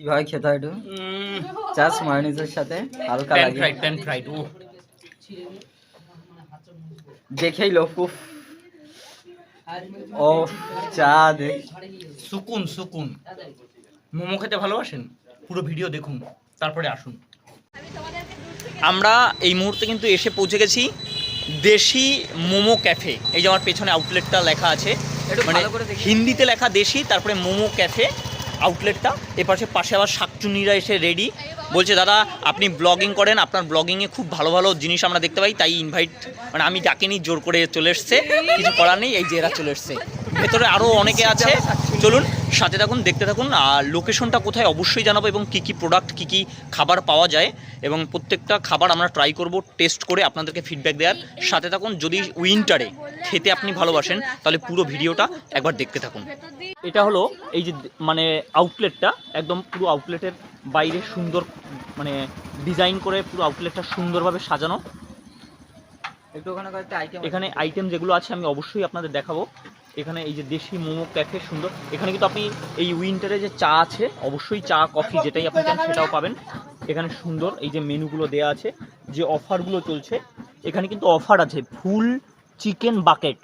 কীভাবে খেতে হয় একটু চাস মায়োনিজের সাথে হালকা লাগে। ফ্রাইড প্যান ফ্রাইড ও দেখেই উফ। ও চা দেখ। সুকুন সুকুন মোমো খেতে ভালোবাসেন? পুরো ভিডিও দেখুন তারপরে আসুন। আমরা এই মুহূর্তে কিন্তু এসে পৌঁছে গেছি দেশি মোমো ক্যাফে। এই যে আমার পেছনে আউটলেটটা লেখা আছে। মানে ভালো করে দেখি। হিন্দিতে লেখা দেশি তারপরে মোমো ক্যাফে। আউটলেটটা এপাশে পাশে আবার শাকচুনিরা এসে রেডি বলছে, দাদা, আপনি ব্লগিং করেন, আপনার ব্লগিংয়ে খুব ভালো ভালো জিনিস আমরা দেখতে পাই, তাই ইনভাইট মানে আমি ডাকিনি জোর করে চলে এসছে। কিছু করার নেই, এই যে এরা চলে এসছে। ভেতরে আরও অনেকে আছে। চলুন সাথে থাকুন দেখতে থাকুন আর লোকেশনটা কোথায় অবশ্যই জানাব এবং কী কী প্রোডাক্ট কী কী খাবার পাওয়া যায়। এবং প্রত্যেকটা খাবার আমরা ট্রাই করব টেস্ট করে আপনাদেরকে ফিডব্যাক দেওয়ার। সাথে থাকুন যদি উইন্টারে খেতে আপনি ভালোবাসেন তাহলে পুরো ভিডিওটা একবার দেখতে থাকুন। এটা হলো এই যে মানে আউটলেটটা একদম পুরো আউটলেটের বাইরে সুন্দর মানে ডিজাইন করে পুরো আউটলেটটা সুন্দরভাবে সাজানো। এখানে আইটেম যেগুলো আছে আমি অবশ্যই আপনাদের দেখাবো। এখানে এই যে দেশি মোমো ক্যাফে সুন্দর। এখানে কিন্তু আপনি এই উইন্টারে যে চা আছে, অবশ্যই চা কফি যেটাই আপনি চান সেটাও পাবেন। এখানে সুন্দর এই যে মেনুগুলো দেয়া আছে, যে অফারগুলো চলছে। এখানে কিন্তু অফার আছে, full chicken bucket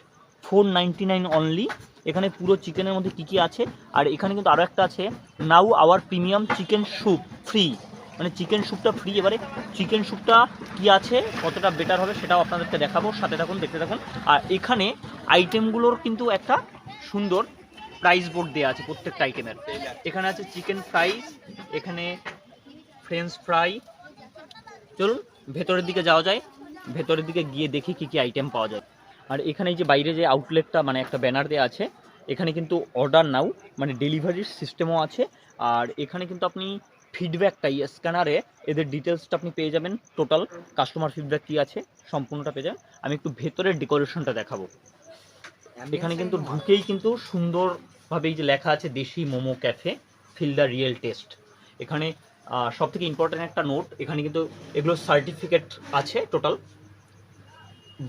four ninety nine only এখানে পুরো চিকেনের মধ্যে কী কী আছে? আর এখানে কিন্তু আরও একটা আছে now our premium chicken soup free মানে চিকেন স্যুপটা ফ্রি এবারে। চিকেন স্যুপটা কি আছে, কতটা বেটার হবে সেটাও আপনাদেরকে দেখাবো। সাথে থাকুন, দেখতে থাকুন। আর এখানে আইটেমগুলোর কিন্তু একটা সুন্দর প্রাইস বোর্ড দেওয়া আছে প্রত্যেকটা আইটেমের এখানে আছে চিকেন ফ্রাইস এখানে ফ্রেঞ্চ ফ্রাই চলুন, ভেতরের দিকে যাওয়া যায়। ভেতরের দিকে গিয়ে দেখি কি কি আইটেম পাওয়া যায়। আর এখানে যে বাইরে যে আউটলেটটা মানে একটা ব্যানার দেওয়া আছে, এখানে কিন্তু অর্ডার নাও মানে ডেলিভারির সিস্টেমও আছে। আর এখানে কিন্তু আপনি ফিডব্যাকটাই স্ক্যানারে এদের ডিটেলসটা আপনি পেয়ে যাবেন। টোটাল কাস্টমার ফিডব্যাক কী আছে সম্পূর্ণটা পেয়ে যাবেন। আমি একটু ভেতরের ডেকোরেশনটা দেখাবো। এখানে কিন্তু ঢুকেই কিন্তু সুন্দরভাবে এই যে লেখা আছে Desi Momo Cafe feel the real taste এখানে সব থেকে ইম্পর্ট্যান্ট একটা নোট এখানে কিন্তু এগুলো সার্টিফিকেট আছে টোটাল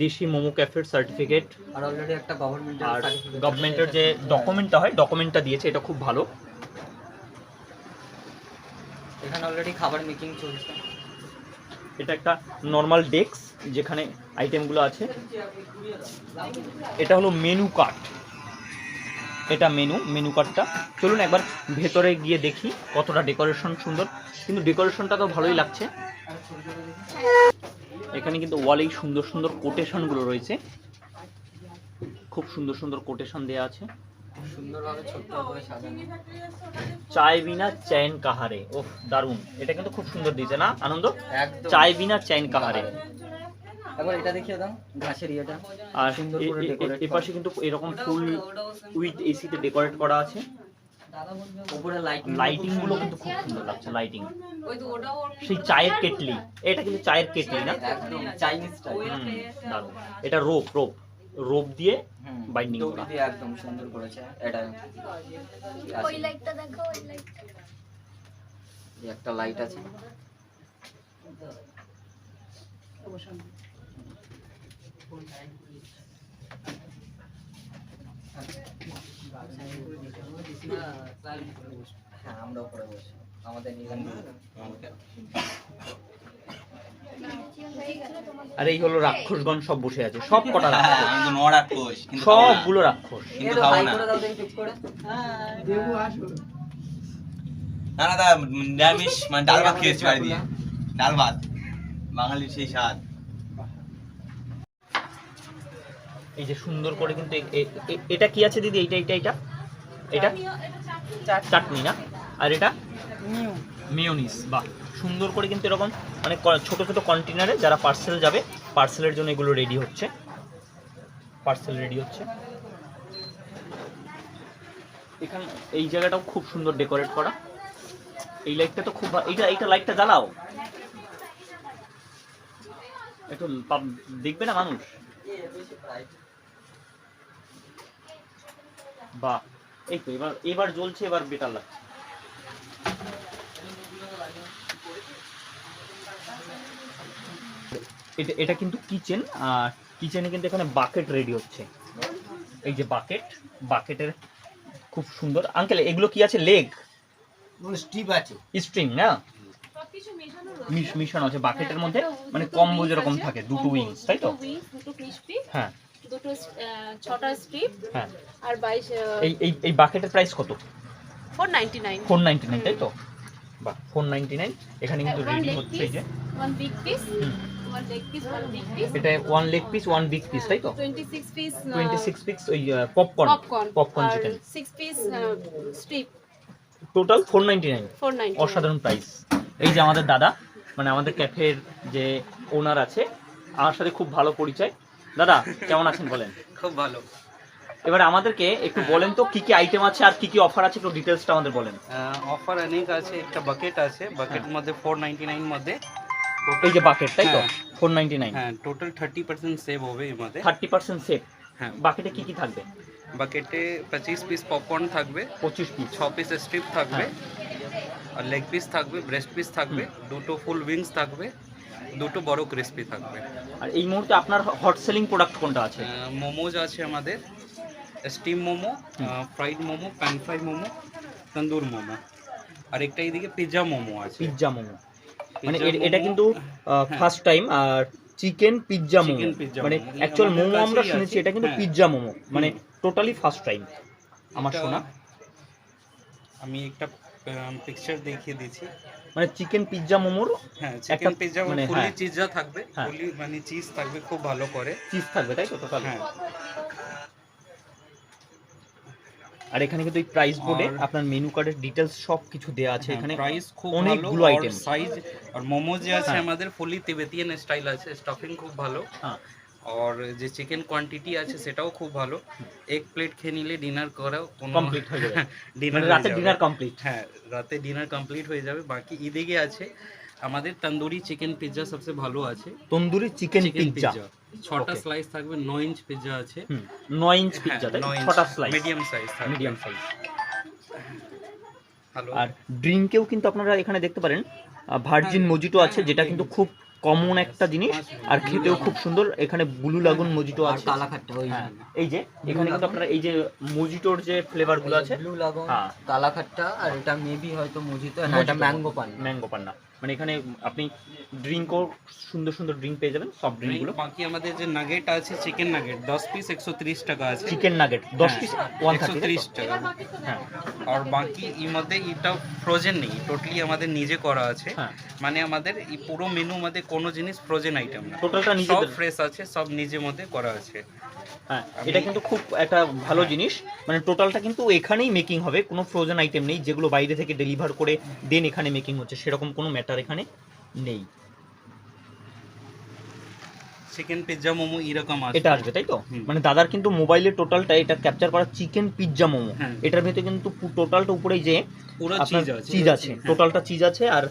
দেশি মোমো ক্যাফের সার্টিফিকেট আর অলরেডি একটা গভর্নমেন্ট আর গভর্নমেন্টের যে ডকুমেন্টটা হয় ডকুমেন্টটা দিয়েছে এটা খুব ভালো। এখানে অলরেডি খাবার মেকিং চলছে। এটা একটা নর্মাল ডেস্ক যেখানে আইটেমগুলো আছে। এটা হলো মেনু কার্ড এটা মেনু মেনু কার্ডটা চলুন একবার ভেতরে গিয়ে দেখি কতটা ডেকোরেশন সুন্দর। কিন্তু ডেকোরেশনটা তো ভালোই লাগছে। এখানে কিন্তু ওয়ালেই সুন্দর সুন্দর কোটেশনগুলো রয়েছে। খুব সুন্দর সুন্দর কোটেশন দেওয়া আছে। সুন্দরভাবে ছোট্ট করে সাজানো। চায় বিনা চ্যান কাহারে। ওহ দারুণ। এটা কিন্তু খুব সুন্দর দিয়েছে না আনন্দ? চ্যান কাহারে। একবার এটা দেখিয়ে দাও ঘাসের ইয়েটা। আর কিন্তু এরকম ফুল উইথ এসিতে ডেকোরেট করা আছে। উপরে লাইট লাইটিংগুলো কিন্তু খুব সুন্দর লাগছে লাইটিং সেই চায়ের কেটলি। এটা কিন্তু চায়ের কেটলি না? একদম চাইনিজ স্টাইল হুম, এটা রোপ রোপ রোপ দিয়ে Binding দড়ি করা। দিয়ে একদম সুন্দর করেছে এটা ওই লাইটটা দেখো ওই লাইটটা একটা লাইট আছে। হ্যাঁ আমরা উপরে বসি। আমাদের নিলাম। আর এই হলো রাক্ষসগণ সব বসে আছে। সব কটা হ্যাঁ, রাক্ষস। সবগুলো রাক্ষস। কিন্তু খাব না। না না নিরামিষ মানে ডাল ভাত খেয়েছি বাড়ি দিয়ে। ডাল ভাত বাঙালির সেই স্বাদ। এই যে সুন্দর করে কিন্তু এটা কি আছে দিদি? এইটা এইটা এটা? এটা চাটনি। না? আর এটা? মিওনিস বাহ। সুন্দর করে কিন্তু এরকম মানে ছোট ছোট কন্টেনারে যারা পার্সেল যাবে পার্সেলের জন্য এগুলো রেডি হচ্ছে। পার্সেল রেডি হচ্ছে। এখানে, এই জায়গাটাও খুব সুন্দর ডেকোরেট করা। এই লাইটটা তো খুব এইটা এইটা লাইটটা জ্বালাও। একটু দেখবে না মানুষ? বাহ, এই তো, এবার এবার জ্বলছে, এবার বেটার লাগছে। এটা এটা কিন্তু কিচেন আর কিচেনে কিন্তু এখানে বাকেট রেডি হচ্ছে। এই যে বাকেট বাকেটের খুব সুন্দর। আঙ্কেল এগুলো কি আছে? লেগ স্টিপ আছে। স্ট্রিং না? মিশ- মিশানো আছে বাকেটের মধ্যে। মানে কম্বো যেরকম থাকে দুটো উইংস তাই তো? হ্যাঁ। দুটো ছটা স্ট্রিপ হ্যাঁ। আর এই এই এই বাকেটের প্রাইস কত? Four ninety nine four ninety nine তাই তো? বাহ ফোর নাইনটি নাইন এখানে কিন্তু রেডি হচ্ছে এই যে। ওয়ান বিগ পিস এটা one leg piece one big piece তাই তো? Twenty six piece twenty six piece ওই popcorn popcorn chicken six piece strip total four ninety nine four ninety অসাধারণ প্রাইস এই যে আমাদের দাদা মানে আমাদের ক্যাফের যে ওনার আছে আমার সাথে খুব ভালো পরিচয়। দাদা কেমন আছেন বলেন? খুব ভালো। এবার আমাদেরকে একটু বলেন তো কি কি আইটেম আছে আর কি কি অফার আছে একটু ডিটেলসটা আমাদের বলেন। অফার অনেক আছে একটা বাকেট আছে বাকেট মধ্যে ফোর নাইনটি নাইন মধ্যে। এই যে বাকেট তাই তো? হ্যাঁ। ফোর নাইনটি নাইন হ্যাঁ টোটাল থার্টি পার্সেন্ট সেভ হবে এর মধ্যে। থার্টি পার্সেন্ট সেভ হ্যাঁ। বাকেটে কি কি থাকবে? বাকেটে পঁচিশ পিস পপকর্ন থাকবে পঁচিশ পিস ছ পিস স্ট্রিপ থাকবে আর লেগ পিস থাকবে ব্রেস্ট পিস থাকবে দুটো ফুল উইংস থাকবে দুটো বড় ক্রিস্পি থাকবে। আর এই মুহূর্তে আপনার হট সেলিং প্রোডাক্ট কোনটা আছে? মোমোজ আছে আমাদের steam momo fried momo pan fry momo tandoor momo. আর একটা এইদিকে পিৎজা মোমো আছে। পিৎজা মোমো। মানে এটা কিন্তু হ্যাঁ। ফার্স্ট টাইম আর চিকেন পিৎজা মোমো। মানে অ্যাকচুয়াল মোমো আমরা শুনেছি এটা কিন্তু হ্যাঁ। পিৎজা মোমো। মানে টোটালি ফার্স্ট টাইম আমার শোনা। আমি একটা পিকচার দেখিয়ে দিচ্ছি। মানে চিকেন পিৎজা মোমোর হ্যাঁ চিকেন পিৎজা মানে ফুলি হ্যাঁ। চিজা থাকবে। হ্যাঁ। ফুলি মানে চিজ থাকবে খুব ভালো করে। চিজ থাকবে তাই তো? টোটাল হ্যাঁ। আর এখানে কিন্তু এই প্রাইস বোর্ডে আপনার মেনু কার্ডের ডিটেলস সব কিছু দেওয়া আছে এখানে। প্রাইস খুব অনেকগুলো item। সাইজ আর মোমো যে আছে হ্যাঁ। আমাদের ফুলি তিবেতিয়ান স্টাইল আছে স্টাফিং খুব ভালো। হ্যাঁ। আর যে চিকেন কোয়ান্টিটি আছে সেটাও খুব ভালো। এক প্লেট খেয়ে নিলে ডিনার করাও কমপ্লিট হয়ে যাবে। ডিনার মানে রাতে ডিনার কমপ্লিট হ্যাঁ রাতে ডিনার কমপ্লিট হয়ে যাবে। বাকি এদিকে আছে আমাদের তন্দুরি চিকেন পিৎজা সবচেয়ে ভালো আছে। তন্দুরি চিকেন পিৎজা ছটা স্লাইস থাকবে ন ইঞ্চ পিৎজা আছে। হুম নয় ইঞ্চ পিৎজা তাই ছটা slice medium size medium size আর ড্রিঙ্কেও কিন্তু আপনারা এখানে দেখতে পারেন ভার্জিন মজিটো আছে যেটা কিন্তু খুব কমন একটা জিনিস আর খেতেও খুব সুন্দর এখানে ব্লু লাগুন মজিটো আছে। কালাখাট্টা ওই হ্যাঁ, এই যে এখানে কিন্তু আপনারা এই যে মজিটোর যে ফ্লেভারগুলো আছে ব্লু লাগুন হ্যাঁ। কালাখাট্টা আর এটা মেবি হয়তো মজিতো না এটা। ম্যাঙ্গো পান ম্যাঙ্গো পান্না। মানে এখানে আপনি ড্রিঙ্কও সুন্দর সুন্দর ড্রিঙ্ক পেয়ে যাবেন সব ড্রিঙ্কগুলো বাকি আমাদের যে নাগেট আছে চিকেন নাগেট দশ পিস একশো ত্রিশ টাকা আছে। চিকেন নাগেট দশ পিস ওয়ান একশো ত্রিশ টাকা। হ্যাঁ। আর বাকি এর মধ্যে এটা ফ্রোজেন নেই টোটালি আমাদের নিজে করা আছে। হ্যাঁ। মানে আমাদের এই পুরো মেনু মধ্যে কোনো জিনিস ফ্রোজেন আইটেম না। টোটালটা নিজে সব ফ্রেশ আছে সব নিজের মধ্যে করা আছে। হ্যাঁ এটা কিন্তু খুব একটা ভালো হ্যাঁ। জিনিস। মানে টোটালটা কিন্তু এখানেই মেকিং হবে কোনো ফ্রোজেন আইটেম নেই যেগুলো বাইরে থেকে ডেলিভার করে দেন এখানে মেকিং হচ্ছে সেরকম কোনো ম্যাটার এখানে নেই। চিকেন পিৎজা মোমো এরকম আছে। এটা আসবে তাই তো? মানে দাদার কিন্তু মোবাইলে টোটালটা এটা ক্যাপচার করা চিকেন পিৎজা মোমো। হ্যাঁ। এটার ভিতরে কিন্তু টোটালটা উপরেই যে পুরো চিজ আছে। চিজ আছে হ্যাঁ। টোটালটা চিজ আছে আর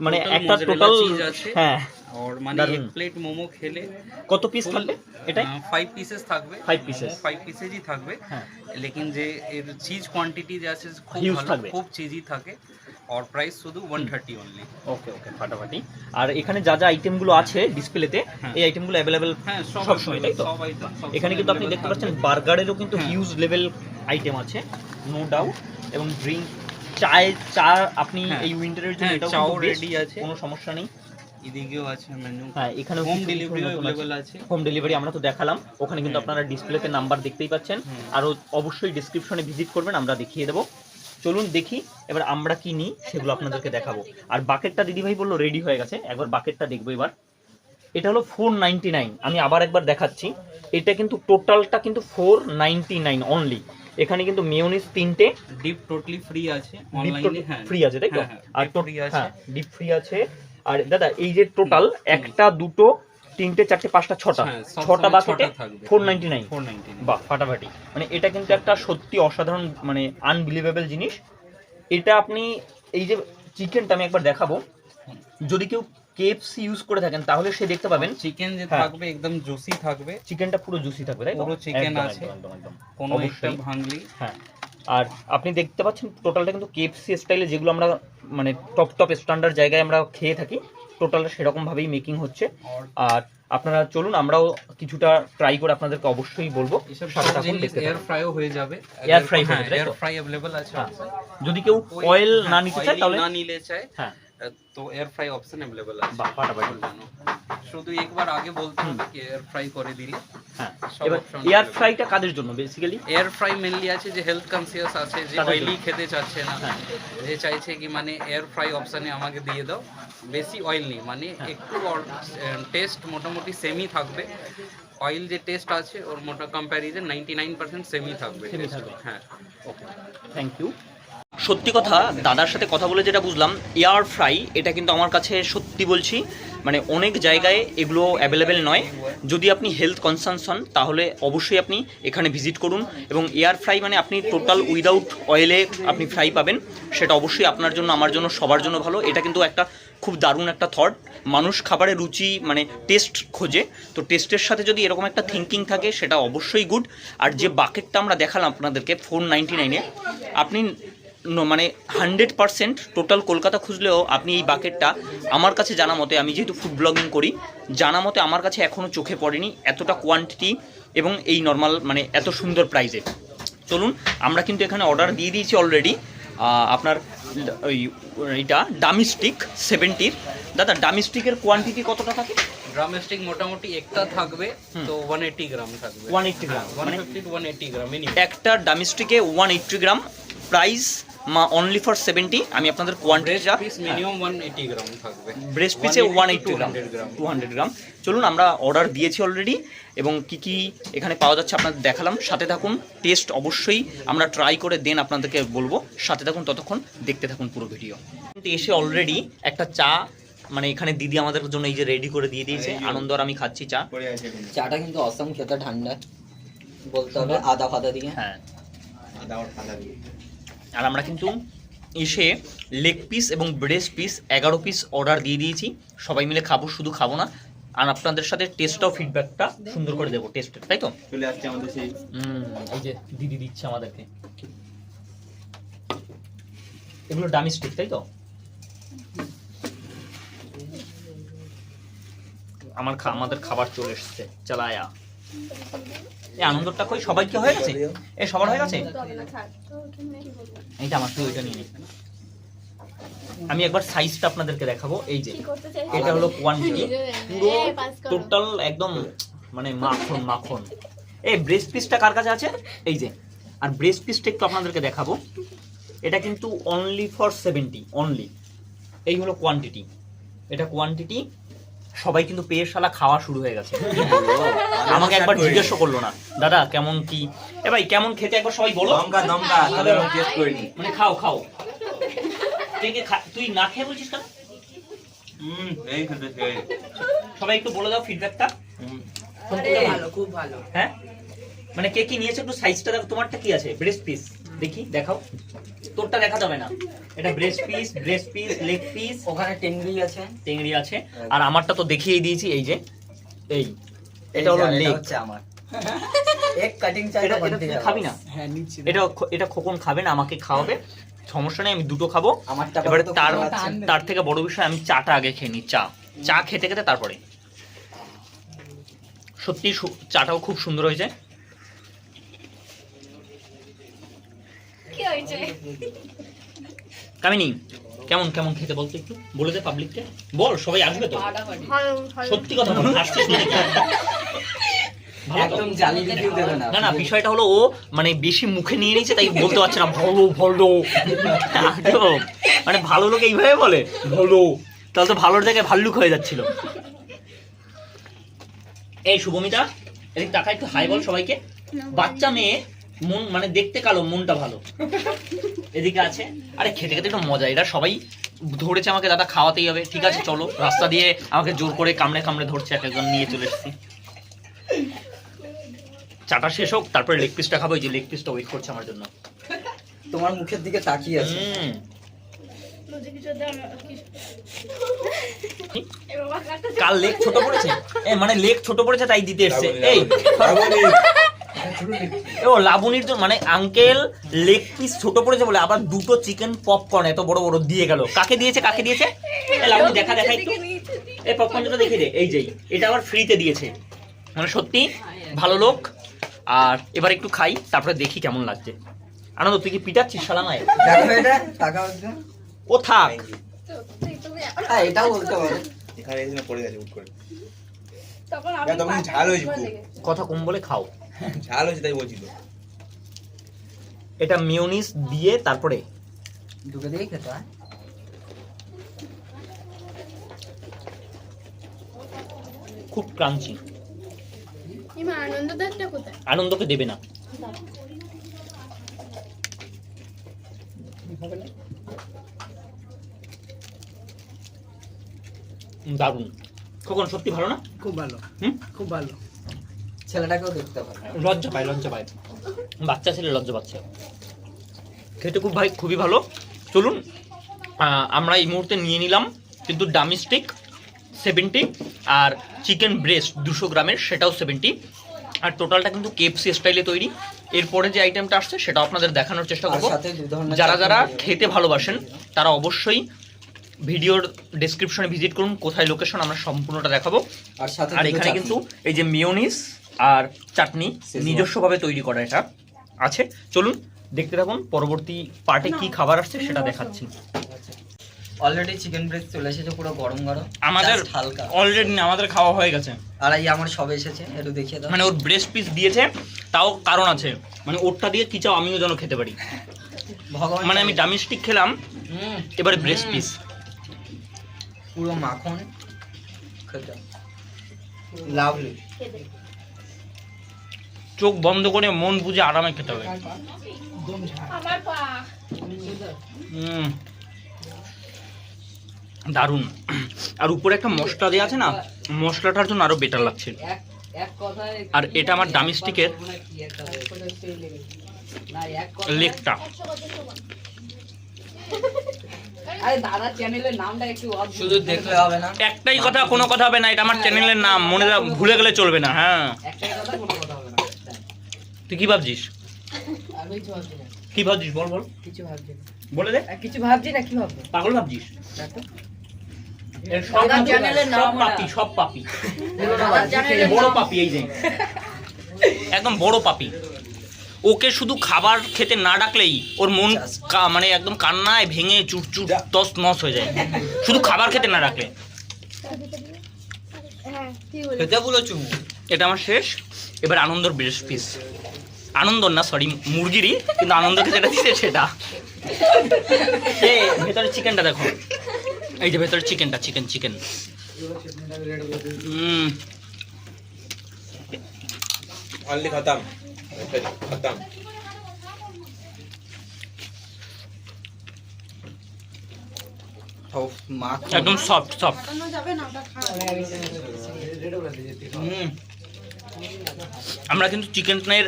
মানে একটা টোটাল cheese আছে। হ্যাঁ। আর মানে এক প্লেট মোমো খেলে কত পিস থাকবে এটাই? ফাইভ পিসেস থাকবে। Five পিসেস ফাইভ পিসেসই থাকবে। হ্যাঁ। লেকিন যে এর চিজ কোয়ান্টিটি যে আছে খুব ভালো খুব চিজি থাকে। আর প্রাইস শুধু one thirty only okay okay ফাটাফাটি। আর এখানে যা যা আইটেমগুলো আছে ডিসপ্লেতে হ্যাঁ। এই আইটেমগুলো অ্যাভেলেবেল হ্যাঁ সব সময় তাই তো? এখানে কিন্তু আপনি দেখতে পাচ্ছেন বার্গারেরও কিন্তু। হিউজ লেভেল আইটেম আছে নো ডাউট এবং ড্রিঙ্ক চায় চা আপনি হ্যাঁ। এই উইন্টারের জন্য হ্যাঁ, এটাও চাও রেডি আছে। কোনো সমস্যা নেই। এদিকেও আছে মেনু হ্যাঁ এখানে হোম ডেলিভারিও অ্যাভেলেবল আছে। হোম ডেলিভারি আমরা তো দেখালাম। ওখানে কিন্তু। আপনারা ডিসপ্লেতে নাম্বার দেখতেই পাচ্ছেন। আরও অবশ্যই ডিসক্রিপশনে ভিজিট করবেন আমরা দেখিয়ে দেবো। চলুন দেখি এবার আমরা কি নিই সেগুলো আপনাদেরকে দেখাবো। আর বাকেটটা দিদিভাই বলল রেডি হয়ে গেছে একবার বাকেটটা দেখব এবার। এটা হলো ফোর নাইনটি নাইন আমি আবার একবার দেখাচ্ছি। এটা কিন্তু টোটালটা কিন্তু ফোর নাইনটি নাইন অনলি এখানে কিন্তু মেয়োনিজ তিনটে ডিপ টোটালি ফ্রি আছে অনলাইনে হ্যাঁ। ফ্রি আছে তাই তো? হ্যাঁ, হ্যাঁ, আর ডিপ ফ্রি আছে। আর দাদা এই যে টোটাল একটা দুটো তিনটে চারটে পাঁচটা ছটা। হ্যাঁ, ছটা বাকেটে ফোর নাইনটি নাইন বাহ ফাটাফাটি। মানে এটা কিন্তু একটা সত্যি অসাধারণ মানে আনবিলিভেবল জিনিস। এটা আপনি এই যে চিকেনটা আমি একবার দেখাবো। যদি কেউ কেএফসি ইউজ করে থাকেন তাহলে সে দেখতে পাবেন। চিকেন যে হ্যাঁ। থাকবে একদম জুসি থাকবে। চিকেনটা পুরো জুসি থাকবে তাই পুরো একদম, আছে। কোনো একটা ভাঙলি। হ্যাঁ। আর আপনি দেখতে পাচ্ছেন টোটালটা কিন্তু কেএফসি স্টাইলে যেগুলো আমরা মানে টপ টপ স্ট্যান্ডার্ড জায়গায় আমরা খেয়ে থাকি। টোটাল সেরকমভাবেই মেকিং হচ্ছে और আর আপনারা চলুন আমরাও কিছুটা ট্রাই করে আপনাদেরকে অবশ্যই বলবো এসব সাথে থাকুন, জিনিস দেখতে এয়ার থাকুন। ফ্রাইও হয়ে যাবে Air fry হ্যাঁ হবে, তাই তো? এয়ার ফ্রাই अवेलेबल আছে হ্যাঁ। যদি কেউ ওই- অয়েল না হ্যাঁ, নিতে চায় oily তাহলে না নিলে চায় হ্যাঁ তো এয়ার ফ্রাই অপশন अवेलेबल আছে বাহ, ফাটাফাটি। জানো শুধু একবার আগে বলতে হবে কি এয়ার ফ্রাই করে দিলে হ্যাঁ এবার এয়ার ফ্রাইটা কাদের জন্য বেসিক্যালি এয়ার ফ্রাই মেনলি আছে যে হেলথ কনসিয়াস আছে যে অয়েলি খেতে চাচ্ছে না। হ্যাঁ। যে চাইছে কি মানে এয়ার ফ্রাই অপশনে আমাকে দিয়ে দাও বেশি অয়েল নেই। মানে হ্যাঁ। একটু টেস্ট মোটামুটি সেমই থাকবে। অয়েল যে টেস্ট আছে ওর মোটা কম্প্যারিজন নাইনটি নাইন পার্সেন্ট সেমই থাকবে। হ্যাঁ। ওকে থ্যাংক ইউ সত্যি কথা, দাদার সাথে কথা বলে যেটা বুঝলাম এয়ার ফ্রাই এটা কিন্তু আমার কাছে সত্যি বলছি মানে অনেক জায়গায় এগুলো অ্যাভেলেবেল নয়। যদি আপনি হেলথ কনসার্নস হন, তাহলে অবশ্যই আপনি এখানে ভিজিট করুন এবং এয়ার ফ্রাই মানে আপনি টোটাল উইদাউট অয়েলে আপনি ফ্রাই পাবেন। সেটা অবশ্যই আপনার জন্য, আমার জন্য, সবার জন্য ভালো। এটা কিন্তু একটা খুব দারুণ একটা থট মানুষ খাবারের রুচি মানে টেস্ট খোঁজে। তো টেস্টের সাথে যদি এরকম একটা থিঙ্কিং থাকে, সেটা অবশ্যই গুড আর যে বাকেটটা আমরা দেখালাম আপনাদেরকে ফোর নাইনটি নাইনে আপনি মানে হান্ড্রেড পার্সেন্ট টোটাল কলকাতা খুঁজলেও আপনি এই বাকেটটা আমার কাছে জানা মতে আমি যেহেতু ফুড ব্লগিং করি জানা মতে আমার কাছে এখনও চোখে পড়েনি এতটা কোয়ান্টিটি এবং এই নর্মাল মানে এত সুন্দর প্রাইজে চলুন আমরা কিন্তু এখানে অর্ডার দিয়ে দিয়েছি অলরেডি আপনার ওই এইটা ডামিস্টিক সেভেন্টির দাদা ডামিস্টিকের কোয়ান্টিটি কতটা থাকে? ড্রামস্টিক মোটামুটি একটা থাকবে তো ওয়ান এইটি গ্রাম থাকবে। 180 গ্রাম, ওয়ান মানে- fifty one eighty gram minimum একটা ডামিস্টিকে ওয়ান এইট্টি গ্রাম প্রাইস মা অনলি ফর সেভেন্টি আমি আপনাদের কোয়ান্টিটিটা মিনিমাম ওয়ান এইটি গ্রাম থাকবে। ব্রেস্ট পিসে one 200 gram. Two hundred gram চলুন আমরা অর্ডার দিয়েছি অলরেডি এবং কি কি এখানে পাওয়া যাচ্ছে আপনাদের দেখালাম। সাথে থাকুন টেস্ট অবশ্যই আমরা ট্রাই করে দেন আপনাদেরকে বলব। সাথে থাকুন ততক্ষণ দেখতে থাকুন পুরো ভিডিও কিন্তু এসে অলরেডি একটা চা মানে এখানে দিদি আমাদের জন্য এই যে রেডি করে দিয়ে দিয়েছে। আনন্দ আর আমি খাচ্ছি চা। চাটা কিন্তু অসম খেতে ঠান্ডা। বলতে হবে আদা ফাদা দিয়ে। হ্যাঁ। আদা আর ঠান্ডা দিয়ে। আর আমরা কিন্তু এসে লেগ পিস এবং ব্রেস্ট পিস এগারো পিস অর্ডার দিয়ে দিয়েছি। সবাই মিলে খাব শুধু খাব না। আর আপনাদের সাথে টেস্টটাও ফিডব্যাকটা সুন্দর করে দেবো টেস্টের তাই তো? চলে আসছে আমাদের সেই হুম এই যে দিদি দিচ্ছে আমাদেরকে। এগুলো ডামি স্টিক তাই তো? আমার খা- আমাদের খাবার চলে এসছে চালায়া। এই আনন্দটা কই? সবাই কি হয়ে গেছে? এ সবার হয়ে গেছে? এইটা আমার তুই ওইটা নিয়ে আমি একবার সাইজটা আপনাদেরকে দেখাবো। এই যে এটা হলো কোয়ান্টিটি পুরো। টোটাল একদম মানে মাখন মাখন। এই ব্রেস্ট পিসটা কার কাছে আছে? এই যে আর ব্রেস্ট পিসটা একটু আপনাদেরকে দেখাবো। এটা কিন্তু অনলি ফর সেভেন্টি অনলি এই হলো কোয়ান্টিটি এটা কোয়ান্টিটি সবাই কিন্তু পেয়ে শালা খাওয়া শুরু হয়ে গেছে। আমাকে একবার জিজ্ঞেসও করল না। দাদা কেমন কি? এ ভাই কেমন খেতে? একবার সবাই বলো। দমকা দমকা তাহলে আমি টেস্ট করিনি মানে খাও খাও। কে কে তুই না খেয়ে বলছিস কেন? হুম এই খেতে চাই সবাই একটু বলে দাও ফিডব্যাকটা ভালো? খুব ভালো। হ্যাঁ? মানে কে কি নিয়েছে একটু সাইজটা দেখো তোমারটা কি আছে? ব্রেস্ট পিস দেখি দেখাও। তোরটা দেখা যাবে না। এটা breast piece breast piece leg piece ওখানে টেংরি আছে। টেংরি আছে। আর আমারটা তো দেখিয়ে দিয়েছি এই যে এই এটা হলো লেগ হচ্ছে আমার। এক কাটিং চাই এটা খাবি না? হ্যাঁ নিচ্ছি। এটা এটা খোকন খাবে না আমাকে খাওয়াবে। সমস্যা নেই আমি দুটো খাব। আমারটা এবারে তার তার থেকে বড় বিষয় আমি চাটা আগে খেয়ে নিই চা। চা খেতে খেতে তারপরে। সত্যি সু- চাটাও খুব সুন্দর হয়েছে। কি হয়েছে? কামিনী কেমন কেমন খেতে বলতো একটু? বলে দে পাবলিককে বল সবাই আসবে তো? সত্যি কথা বল আসছিস? একদম না। না বিষয়টা হলো ও মানে বেশি মুখে নিয়ে নিয়েছে তাই বলতে পারছে না ভালো ভালো। মানে ভালো লোক এইভাবে বলে ভালো। তাহলে তো ভালোর জায়গায় ভাল্লুক হয়ে যাচ্ছিল। এই শুভমিতা এদিক টাকা একটু হাই বল সবাইকে। বাচ্চা মেয়ে মন মানে দেখতে কালো মনটা ভালো। এদিকে আছে। আরে খেতে খেতে একটু মজা এরা সবাই ধরেছে আমাকে দাদা খাওয়াতেই হবে। ঠিক আছে চলো রাস্তা দিয়ে আমাকে জোর করে কামড়ে কামড়ে ধরছে এক একজন নিয়ে চলে এসেছি। চাটা শেষ হোক তারপরে লেগ পিসটা খাব এই যে লেগ পিসটা ওয়েট করছে আমার জন্য। তোমার মুখের দিকে তাকিয়ে আছে। কাল লেগ ছোট পড়েছে? মানে লেগ ছোট পড়েছে তাই দিতে এসছে। এই। ও লাবণীর জন্য মানে আঙ্কেল লেগ পিস ছোট পড়েছে বলে আবার দুটো চিকেন পপকর্ন এত বড় বড় দিয়ে গেল। কাকে দিয়েছে কাকে দিয়েছে? লাবণী দেখা দেখা একটু। এই পপকর্নটা দেখে দে এই যে এটা আবার ফ্রিতে দিয়েছে। মানে সত্যি ভালো লোক। আর এবার একটু খাই তারপরে দেখি কেমন লাগছে। আনন্দ তুই কি পিটাচ্ছিস সালামায়। ও থাক। হ্যাঁ এটাও বলতে পারো। এখানে পড়ে গেছে তখন না, আমি তখন ঝাল হয়েছে কথা কম বলে খাও। ঝাল হয়েছে তাই বলছি তো। এটা মিওনিস দিয়ে তারপরে? দুটো দিয়েই খেতে হয়। খুব ক্রাঞ্চি। আনন্দকে দেবে না। দারুণ। কখন? সত্যি ভালো না? খুব ভালো। হুম? খুব ভালো। ছেলেটাকেও দেখতে পারো লজ্জা পায় লজ্জা পায়। বাচ্চা ছেলে লজ্জা পাচ্ছে। খেতে খুব ভাই খুবই ভালো। চলুন আমরা এই মুহূর্তে নিয়ে নিলাম কিন্তু ডামি স্টিক সেভেন্টি আর চিকেন ব্রেস্ট দুশো গ্রামের সেটাও সেভেন্টি আর টোটালটা কিন্তু কেএফসি স্টাইলে তৈরি। এরপরে যে আইটেমটা আসছে সেটা আপনাদের দেখানোর চেষ্টা করব। যারা যারা খেতে ভালোবাসেন তারা অবশ্যই ভিডিওর ডেসক্রিপশনে ভিজিট করুন। কোথায় লোকেশন আমরা সম্পূর্ণটা দেখাবো। আর সাথে আর এখানে কিন্তু এই যে মিওনিস আর চাটনি। নিজস্বভাবে তৈরি করা এটা আছে। চলুন দেখতে থাকুন পরবর্তী পার্টে কি খাবার আসছে সেটা দেখাচ্ছি। অলরেডি চিকেন ব্রেস্ট চলে এসেছে পুরো গরম গরম আমাদের হালকা। অলরেডি আমাদের খাওয়া হয়ে গেছে। আর এই আমার সব এসেছে একটু দেখিয়ে দাও। মানে ওর ব্রেস্ট পিস দিয়েছে তাও কারণ আছে। মানে ওরটা দিয়ে কি চাও আমিও যেন খেতে পারি। ভগবান মানে আমি ডামি স্টিক খেলাম এবারে ব্রেস্ট পিস পুরো মাখন। খেতে লাভলি চোখ বন্ধ করে মন বুঝে আরামে খেতে হবে। আমার দারুণ। আর উপরে একটা মশলা দেওয়া আছে না মশলাটার জন্য আরও বেটার লাগছে। এক এক কথায় আর এটা আমার ডামি স্টিকের কি একটা না এক কথা লেগটা আরে দাদা চ্যানেলের নামটা একটু অদ্ভুত। শুধু দেখলে হবে না। একটাই কথা কোনো কথা হবে না এটা আমার চ্যানেলের নাম। মনে ভুলে গেলে চলবে না হ্যাঁ একটাই কথা কোনো কথা হবে না তুই কি ভাবছিস? আমি কিছু ভাবছি না। কি ভাবছিস? বল বল। কিছু ভাবছি না। বলে দে। কিছু ভাবছি না কি ভাববো? পাগল ভাবছিস? দেখো এর সব দাদার চ্যানেলের নাম সব ওটা। পাপি সব পাপি। বড় পাপি এই যে। একদম বড় পাপি। ওকে শুধু খাবার খেতে না ডাকলেই ওর মন মানে একদম কান্নায় ভেঙে চুরচুর তস নস হয়ে যায়। শুধু খাবার খেতে না ডাকলে। হ্যাঁ এটা আমার শেষ। এবার আনন্দর ব্রেস্ট পিস আনন্দর না সরি মুরগিরই কিন্তু আনন্দকে যেটা দিচ্ছে সেটা। ভেতরে চিকেনটা দেখো। এই যে ভেতরে চিকেনটা চিকেন চিকেন হুম। অনলি খতম খতম একদম সফট সফট আমরা কিন্তু চিকেনের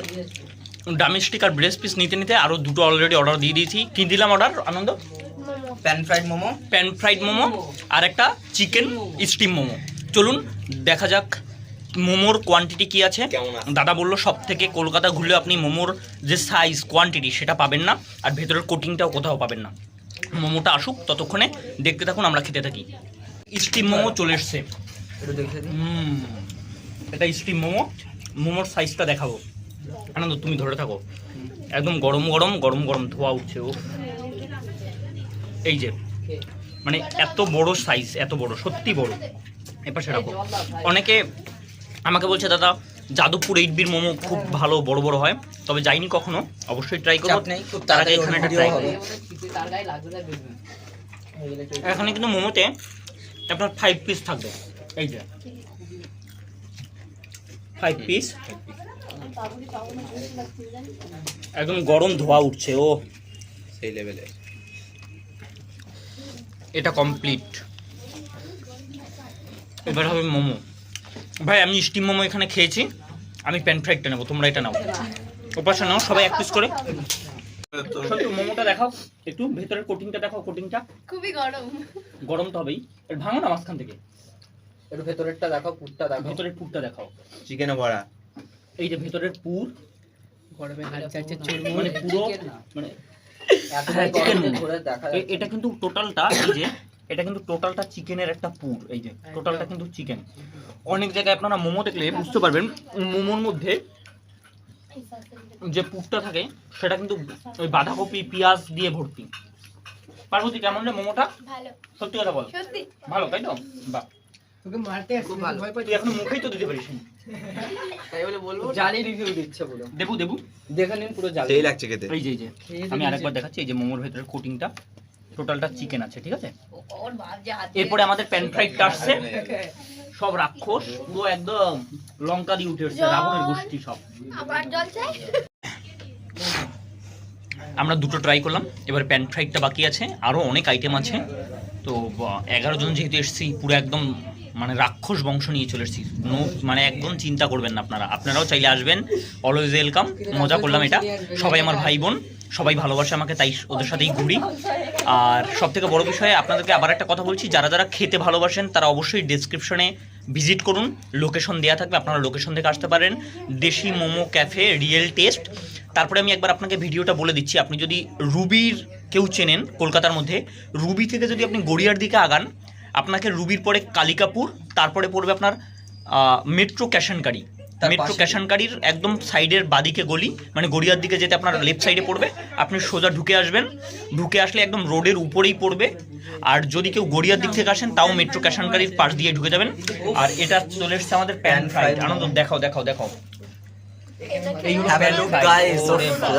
ডামিস্টিক আর ব্রেস্ট পিস নিতে নিতে আরও দুটো অলরেডি অর্ডার দিয়ে দিয়েছি। কি দিলাম order Anand? Pan fried momo. Pan fried momo আর একটা চিকেন স্টিম মোমো। চলুন দেখা যাক মোমোর কোয়ান্টিটি কি আছে। দাদা বলল সব থেকে কলকাতা ঘুরলে আপনি মোমোর যে সাইজ কোয়ান্টিটি সেটা পাবেন না। আর ভেতরের কোটিংটাও কোথাও পাবেন না। মোমোটা আসুক ততক্ষণে দেখতে থাকুন আমরা খেতে থাকি। স্টিম মোমো চলে এসছে। এটা স্টিম মোমো। মোমোর সাইজটা দেখাবো। আনন্দ তুমি ধরে থাকো। একদম গরম গরম গরম গরম ধোয়া উঠছে ও। এই যে মানে এত বড় সাইজ এত বড় সত্যি বড়। এপাশে রাখো। অনেকে আমাকে বলছে দাদা যাদবপুর এইট বির মোমো খুব ভালো বড় বড় হয়। তবে যাইনি কখনো। অবশ্যই ট্রাই করব। তার আগে এখানে ট্রাই এখানে কিন্তু মোমোতে আপনার ফাইভ পিস থাকবে। এই যে ফাইভ পিস একদম গরম ধোয়া উঠছে ও। সেই লেভেলে এটা কমপ্লিট এবার হবে মোমো। ভাই আমি স্টিম মোমো এখানে খেয়েছি। আমি প্যান ফ্রাইডটা নেব তোমরা এটা নাও। ওপাশে নাও সবাই এক পিস করে। সত্যি মোমোটা দেখাও। একটু ভেতরের কোটিংটা দেখাও কোটিংটা খুবই গরম। গরম তো হবেই। এটা ভাঙো না মাঝখান থেকে। একটু ভেতরেরটা দেখো পুরটা দেখো ভেতরের পুরটা দেখাও। চিকেনে ভরা। এই যে ভেতরের পুর গরমে মানে পুরো মানে হ্যাঁ, এটা কিন্তু টোটালটা এই যে এটা কিন্তু টোটালটা চিকেনের একটা পুর এই যে টোটালটা কিন্তু চিকেন। অনেক জায়গায় আপনারা মোমো দেখলে বুঝতে পারবেন মোমোর মধ্যে যে পুরটা থাকে সেটা কিন্তু ওই বাঁধাকপি পেঁয়াজ দিয়ে ভর্তি। পার্বতী কেমন রে মোমোটা? সত্যি কথা বল। ভালো তাই তো? বাহ। ভালো। তুই এখন মুখেই তো দিতে পারিস। তাই বলে বলব? জালি রিভিউ দিচ্ছে পুরো। দেবু দেবু। দেখে নিন পুরো জালি। সেই লাগছে খেতে। এই যে এই যে। আমি আরেকবার দেখাচ্ছি এই যে মোমোর ভেতরের কোটিংটা টোটালটা চিকেন আছে ঠিক আছে? ওর ভাব যে হাত এরপরে আমাদের প্যান ফ্রাইডটা আসছে। সব রাক্ষস পুরো একদম লঙ্কা দিয়ে উঠে এসছে রাবণের গোষ্ঠী সব। আমরা দুটো ট্রাই করলাম এবার প্যান ফ্রাইডটা বাকি আছে আরও অনেক আইটেম আছে। তো এগারো জন যেহেতু এসেছি পুরো একদম মানে রাক্ষস বংশ নিয়ে চলে এসেছি। নো মানে একদম চিন্তা করবেন না আপনারা। আপনারাও চাইলে আসবেন। অলওয়েজ ওয়েলকাম মজা করলাম এটা। সবাই আমার ভাই বোন। সবাই ভালোবাসে আমাকে, তাই ওদের সাথেই ঘুরি। আর সব থেকে বড় বিষয়ে আপনাদেরকে আবার একটা কথা বলছি, যারা যারা খেতে ভালোবাসেন, তারা অবশ্যই ডেসক্রিপশনে ভিজিট করুন। লোকেশন দেওয়া থাকবে, আপনারা লোকেশন থেকে আসতে পারেন। দেশি মোমো ক্যাফে রিয়েল টেস্ট তারপরে আমি একবার আপনাকে ভিডিওটা বলে দিচ্ছি। আপনি যদি রুবির কেউ চেনেন, কলকাতার মধ্যে, রুবি থেকে যদি আপনি গড়িয়ার দিকে আগান আপনাকে রুবির পরে কালিকাপুর তারপরে পড়বে আপনার মেট্রো ক্যাশনকারি মেট্রো। ক্যাশনকারির একদম সাইডের বাদিকে গলি মানে গড়িয়ার দিকে যেতে আপনার লেফট সাইডে পড়বে। আপনি সোজা ঢুকে আসবেন। ঢুকে আসলে একদম রোডের উপরেই পড়বে। আর যদি কেউ গড়িয়ার দিক থেকে আসেন তাও মেট্রো ক্যাশনকারির পাশ দিয়ে ঢুকে যাবেন। আর এটা চলে এসছে আমাদের প্যান ফ্রাইড আনন্দ দেখাও দেখাও দেখাও। Have a look. Guys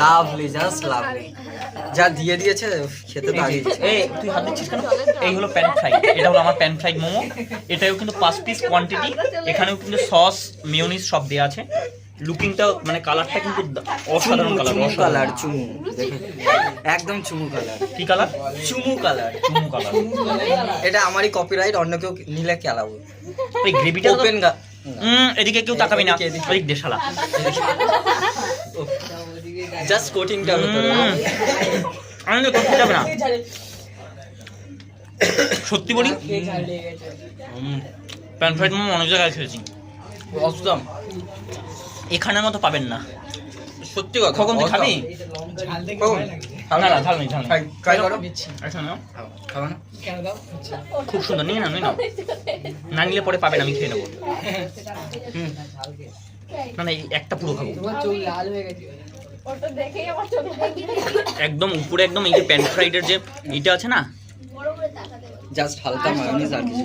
lovely just lovely যা দিয়ে দিয়েছে খেতে তো আগে এই তুই হাত দিচ্ছিস কেন? এই হলো প্যান ফ্রাই এটা হলো আমার প্যান ফ্রাইড মোমো। এটাও কিন্তু পাঁচ পিস কোয়ান্টিটি এখানেও কিন্তু সস মেয়োনিজ সব দেওয়া আছে। লুকিংটা মানে কালারটা কিন্তু অসাধারণ কালার কালার চুমু একদম চুমু কালার কি কালার চুমু কালার চুমু কালার এটা আমারই কপিরাইট অন্য কেউ নিলে কেলাবো এই গ্রেভিটা ওপেন এদিকে কেউ তাকাবি না। ওদিক দেশালা জাস্ট কোটিংটা ভিতরে আনন্দ করতে যাবে না। সত্যি বলি? প্যান ফ্রাইড মোমো অনেক জায়গায় খেয়েছি। অসম এখানের মতো পাবেন না। সত্যি কথা কখন খাবি? কখন? না না ঝাল নেই ঝাল নেই ট্রাই করো? আচ্ছা নাও। খাবে না? খুব সুন্দর নিয়ে না নিয়ে নাও। না নিলে পরে পাবেন আমি খেয়ে নেব। না না এই একটা পুরো খাব। লাল হয়ে গেছে। একদম উপরে একদম এই যে প্যান ফ্রাইডের যে এইটা আছে না। জাস্ট হালকা মায়োনিজ আর কিছু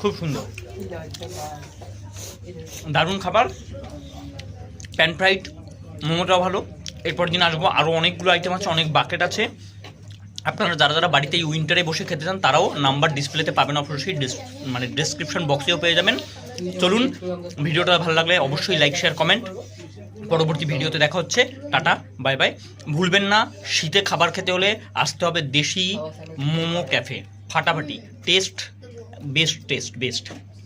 খুব সুন্দর। দারুণ খাবার। প্যান ফ্রাইড মোমোটাও ভালো। এরপর দিন আসব আরও অনেকগুলো আইটেম আছে, অনেক বাকেট আছে। আপনারা যারা যারা বাড়িতে এই উইন্টারে বসে খেতে চান, তারাও নাম্বার ডিসপ্লেতে পাবেন অবশ্যই মানে ডিসক্রিপশন বক্সেও পেয়ে যাবেন। চলুন, ভিডিওটা ভালো লাগলে অবশ্যই লাইক শেয়ার কমেন্ট পরবর্তী ভিডিওতে দেখা হচ্ছে। টাটা বাই বাই ভুলবেন না, শীতে খাবার খেতে হলে আসতে হবে দেশি মোমো ক্যাফে ফাটাফাটি টেস্ট বেস্ট টেস্ট বেস্ট